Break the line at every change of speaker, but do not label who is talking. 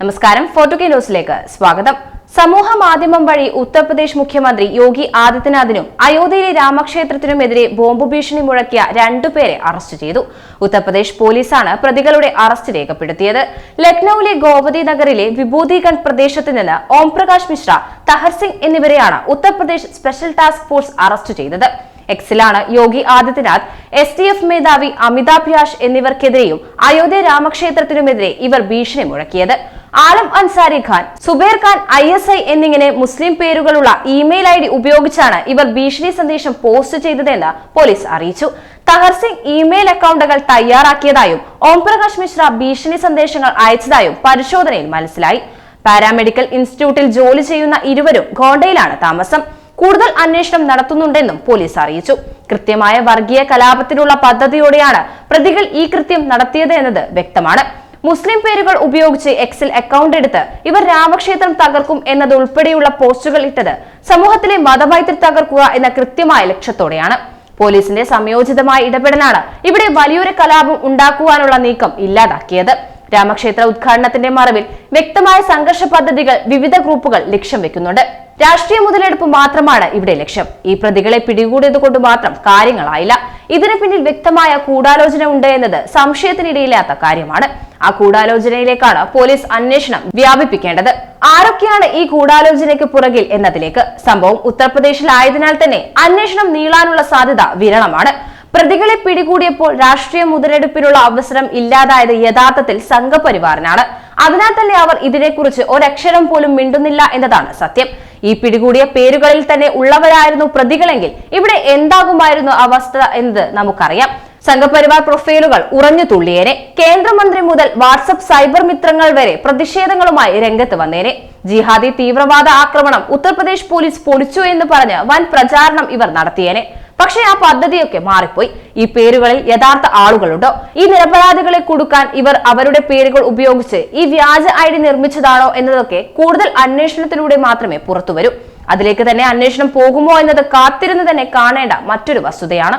നമസ്കാരം. ഫോർട്ടു കെ ന്യൂസിലേക്ക് സ്വാഗതം. സമൂഹ മാധ്യമം വഴി ഉത്തർപ്രദേശ് മുഖ്യമന്ത്രി യോഗി ആദിത്യനാഥിനും അയോധ്യയിലെ രാമക്ഷേത്രത്തിനുമെതിരെ ബോംബ് ഭീഷണി മുഴക്കിയ രണ്ടുപേരെ അറസ്റ്റ് ചെയ്തു. ഉത്തർപ്രദേശ് പോലീസാണ് പ്രതികളുടെ അറസ്റ്റ് രേഖപ്പെടുത്തിയത്. ലക്നൌവിലെ ഗോവതി നഗറിലെ വിഭൂതിഗഡ് പ്രദേശത്ത് നിന്ന് ഓംപ്രകാശ് മിശ്ര തഹർ സിംഗ് എന്നിവരെയാണ് Uttar Pradesh special task force arrest ചെയ്തത്. എക്സിലാണ് Yogi Adityanath S D F മേധാവി അമിതാഭ് യാഷ് എന്നിവർക്കെതിരെയും അയോധ്യ രാമക്ഷേത്രത്തിനുമെതിരെ ഇവർ ഭീഷണി മുഴക്കിയത്. Alam Ansari Khan Zuber Khan I S I എന്നിങ്ങനെ മുസ്ലിം പേരുകളുള്ള ഇമെയിൽ ഐ ഡി ഉപയോഗിച്ചാണ് ഇവർ ഭീഷണി സന്ദേശം പോസ്റ്റ് ചെയ്തതെന്ന് പോലീസ് അറിയിച്ചു. തഹർ സിംഗ് ഇമെയിൽ അക്കൗണ്ടുകൾ തയ്യാറാക്കിയതായും ഓം പ്രകാശ് മിശ്ര ഭീഷണി സന്ദേശങ്ങൾ അയച്ചതായും പരിശോധനയിൽ മനസ്സിലായി. പാരാമെഡിക്കൽ ഇൻസ്റ്റിറ്റ്യൂട്ടിൽ ജോലി ചെയ്യുന്ന ഇരുവരും ഗോണ്ടയിലാണ് താമസം. കൂടുതൽ അന്വേഷണം നടത്തുന്നുണ്ടെന്നും പോലീസ് അറിയിച്ചു. കൃത്യമായ വർഗീയ കലാപത്തിനുള്ള പദ്ധതിയോടെയാണ് പ്രതികൾ ഈ കൃത്യം നടത്തിയത് എന്നത് വ്യക്തമാണ്. മുസ്ലിം പേരുകൾ ഉപയോഗിച്ച് എക്സിൽ അക്കൗണ്ട് എടുത്ത് ഇവർ രാമക്ഷേത്രം തകർക്കും എന്നത് ഉൾപ്പെടെയുള്ള പോസ്റ്റുകൾ ഇട്ടത് സമൂഹത്തിലെ മതമൈത്രി തകർക്കുക എന്ന കൃത്യമായ ലക്ഷ്യത്തോടെയാണ്. പോലീസിന്റെ സംയോജിതമായ ഇടപെടലാണ് ഇവിടെ വലിയൊരു കലാപം ഉണ്ടാക്കുവാനുള്ള നീക്കം ഇല്ലാതാക്കിയത്. രാമക്ഷേത്ര ഉദ്ഘാടനത്തിന്റെ മറവിൽ വ്യക്തമായ സംഘർഷ പദ്ധതികൾ വിവിധ ഗ്രൂപ്പുകൾ ലക്ഷ്യം വെക്കുന്നുണ്ട്. രാഷ്ട്രീയ മുതലെടുപ്പ് മാത്രമാണ് ഇവിടെ ലക്ഷ്യം. ഈ പ്രതികളെ പിടികൂടിയത് കൊണ്ട് മാത്രം കാര്യങ്ങളായില്ല. ഇതിനു പിന്നിൽ വ്യക്തമായ കൂടാലോചന ഉണ്ട് എന്നത് സംശയത്തിനിടയില്ലാത്ത കാര്യമാണ്. ആ ഗൂഢാലോചനയിലേക്കാണ് പോലീസ് അന്വേഷണം വ്യാപിപ്പിക്കേണ്ടത്. ആരൊക്കെയാണ് ഈ ഗൂഢാലോചനയ്ക്ക് പുറകിൽ എന്നതിലേക്ക്? സംഭവം ഉത്തർപ്രദേശിലായതിനാൽ തന്നെ അന്വേഷണം നീളാനുള്ള സാധ്യത വിരളമാണ്. പ്രതികളെ പിടികൂടിയപ്പോൾ രാഷ്ട്രീയ മുതലെടുപ്പിനുള്ള അവസരം ഇല്ലാതായത് യഥാർത്ഥത്തിൽ സംഘപരിവാറിനാണ്. അതിനാൽ തന്നെ അവർ ഇതിനെക്കുറിച്ച് ഒരക്ഷരം പോലും മിണ്ടുന്നില്ല എന്നതാണ് സത്യം. ഈ പിടികൂടിയ പേരുകളിൽ തന്നെ ഉള്ളവരായിരുന്നു പ്രതികളെങ്കിൽ ഇവിടെ എന്താകുമായിരുന്നു അവസ്ഥ എന്നത് നമുക്കറിയാം. സംഘപരിവാർ പ്രൊഫൈലുകൾ ഉറഞ്ഞു തുള്ളിയേനെ. കേന്ദ്രമന്ത്രി മുതൽ വാട്സപ്പ് സൈബർ മിത്രങ്ങൾ വരെ പ്രതിഷേധങ്ങളുമായി രംഗത്ത് വന്നേനെ. ജിഹാദി തീവ്രവാദ ആക്രമണം ഉത്തർപ്രദേശ് പോലീസ് പൊളിച്ചു എന്ന് പറഞ്ഞ് വൻ പ്രചാരണം ഇവർ നടത്തിയേനെ. പക്ഷേ ആ പദ്ധതിയൊക്കെ മാറിപ്പോയി. ഈ പേരുകളിൽ യഥാർത്ഥ ആളുകളുണ്ടോ? ഈ നിരപരാധികളെ കൊടുക്കാൻ ഇവർ അവരുടെ പേരുകൾ ഉപയോഗിച്ച് ഈ വ്യാജ ഐ ഡി നിർമ്മിച്ചതാണോ എന്നതൊക്കെ കൂടുതൽ അന്വേഷണത്തിലൂടെ മാത്രമേ പുറത്തുവരൂ. അതിലേക്ക് തന്നെ അന്വേഷണം പോകുമോ എന്നത് കാത്തിരുന്ന് തന്നെ കാണേണ്ട മറ്റൊരു വസ്തുതയാണ്